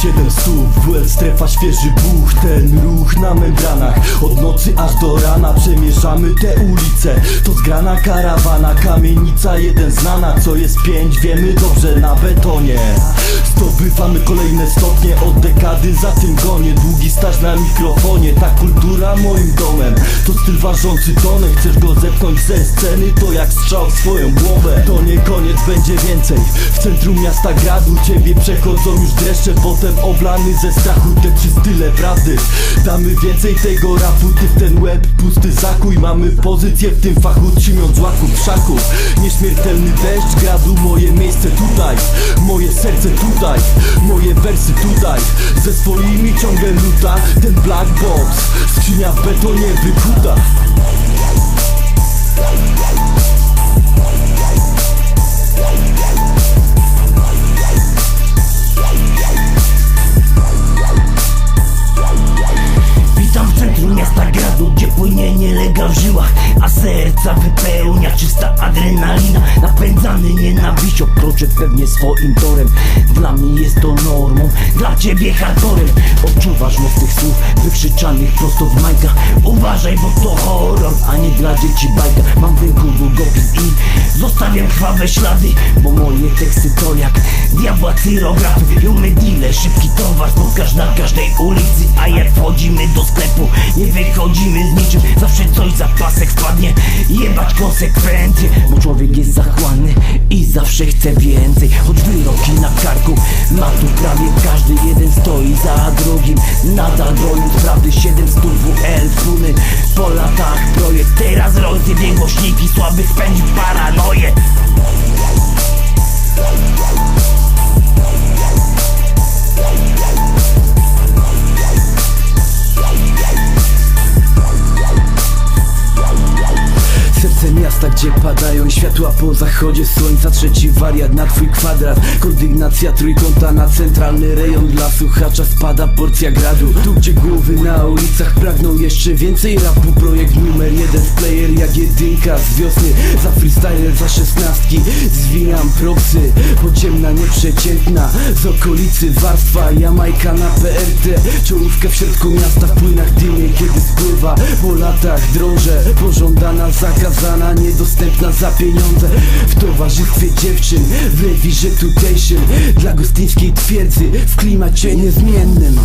WL strefa świeży buch Ten ruch na membranach. Od nocy aż do rana Przemierzamy te ulice. To zgrana karawana Kamienica jeden znana. Co jest pięć wiemy dobrze na betonie. Zdobywamy kolejne stopnie Od dekady za tym gonie. Długi staż na mikrofonie Ta kultura moim domem. To styl ważący tonę Chcesz go zepchnąć ze sceny To jak strzał w swoją głowę. To nie koniec, będzie więcej. W centrum miasta gradu Ciebie przechodzą już dreszcze Potem oblany ze strachu Te trzy style prawdy. Damy więcej tego rapu Ty w ten łeb pusty zakuj. Mamy pozycję w tym fachu Trzymiąc łaków szaków Nieśmiertelny deszcz gradu Moje miejsce tutaj. Moje serce tutaj Moje wersy tutaj. Ze swoimi ciągle luta Ten black box. Skrzynia w betonie wykuta A serca wypełnia czysta adrenalina Napędzany nienawiścią, kroczę pewnie swoim torem. Dla mnie jest to normą, dla ciebie hardcorem. Odczuwasz moc tych słów wykrzyczanych prosto z majka. Uważaj, bo to horror, a nie dla dzieci bajka. Mam w i zostawiam krwawe ślady Bo moje teksty to jak diabła cyrograf Jumy deale, szybki towar spotkasz na każdej ulicy A jak wchodzimy do sklepu, nie wychodzimy z niczym. Zawsze coś za pasek spadnie, jebać konsekwencje Bo człowiek jest zachłanny i zawsze chce więcej. Choć na karku, ma tu prawie każdy jeden stoi za drugim. Nadal broniąc prawdy 700 WL Wspólny po latach projekt Teraz rozjebie głośniki, słaby spędzi paranoję miasta, gdzie padają światła po zachodzie słońca. Trzeci wariat na twój kwadrat. Kondygnacja trójkąta na centralny rejon. Dla słuchacza spada porcja gradu. Tu gdzie głowy na ulicach pragną jeszcze więcej rapu. Projekt numer jeden w player jak jedynka z wiosny. Za freestyle, za szesnastki Zwijam propsy, podziemna, nieprzeciętna Z okolicy warstwa, Jamajka na PRT Czołówka w środku miasta w płynach dymie Kiedy spływa. Po latach drąże Pożądana, zakazana, niedostępna za pieniądze. W towarzystwie dziewczyn, w rewirze tutejszym. Dla gostyńskiej twierdzy, w klimacie niezmiennym